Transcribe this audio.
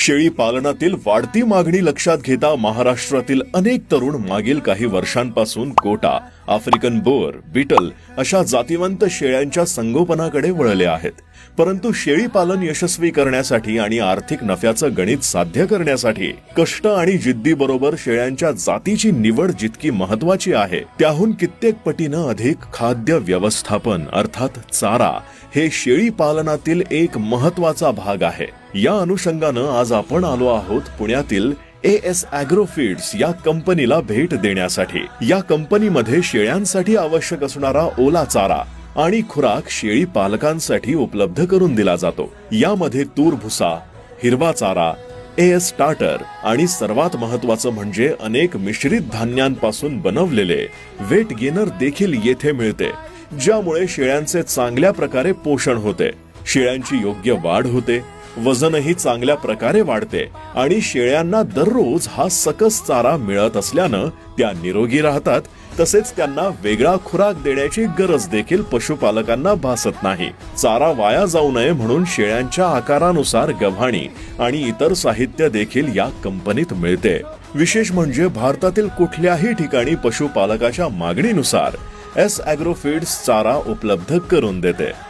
शेळी पालनातील वाढती मागणी लक्षात घेता महाराष्ट्रातील अनेक तरुण मागील काही वर्षांपासून कोटा आफ्रिकन बोअर बिटल अशा जातीवंत शेळ्यांच्या संगोपनाकडे वळले आहेत. परंतु शेळी पालन यशस्वी करण्यासाठी आणि आर्थिक नफ्याचं गणित साध्य करण्यासाठी कष्ट आणि जिद्दीबरोबर शेळ्यांच्या जातीची निवड जितकी महत्वाची आहे त्याहून कित्येक पटीनं अधिक खाद्य व्यवस्थापन अर्थात चारा हे शेळी पालनातील एक महत्त्वाचा भाग आहे. या अनुषंगानं आज आपण आलो आहोत पुण्यातील ए एस अॅग्रोफीड्स या कंपनीला भेट देण्यासाठी. या कंपनीमध्ये शेळ्यांसाठी आवश्यक असणारा ओला चारा आणि खुराक शेळी पालकांसाठी उपलब्ध करून दिला जातो. यामध्ये तूर भुसा हिरवा चारा ए एस स्टार्टर आणि सर्वात महत्वाचं म्हणजे अनेक मिश्रित धान्यांपासून बनवलेले वेट गेनर देखील येथे मिळते ज्यामुळे शेळ्यांचे चांगल्या प्रकारे पोषण होते. शेळ्यांची योग्य वाढ होते वजनही चांगल्या प्रकारे वाढते आणि शेळ्यांना दररोज हा सकस चारा मिळत असल्यानं त्या निरोगी राहतात. तसेच त्यांना वेगळा खुराक देण्याची गरज देखील पशुपालकांना भासत नाही. चारा वाया जाऊ नये म्हणून शेळ्यांच्या आकारानुसार गव्हाणी आणि इतर साहित्य देखील या कंपनीत मिळते. विशेष म्हणजे भारतातील कुठल्याही ठिकाणी पशुपालकाच्या मागणीनुसार एस अॅग्रोफीड्स चारा उपलब्ध करून देते.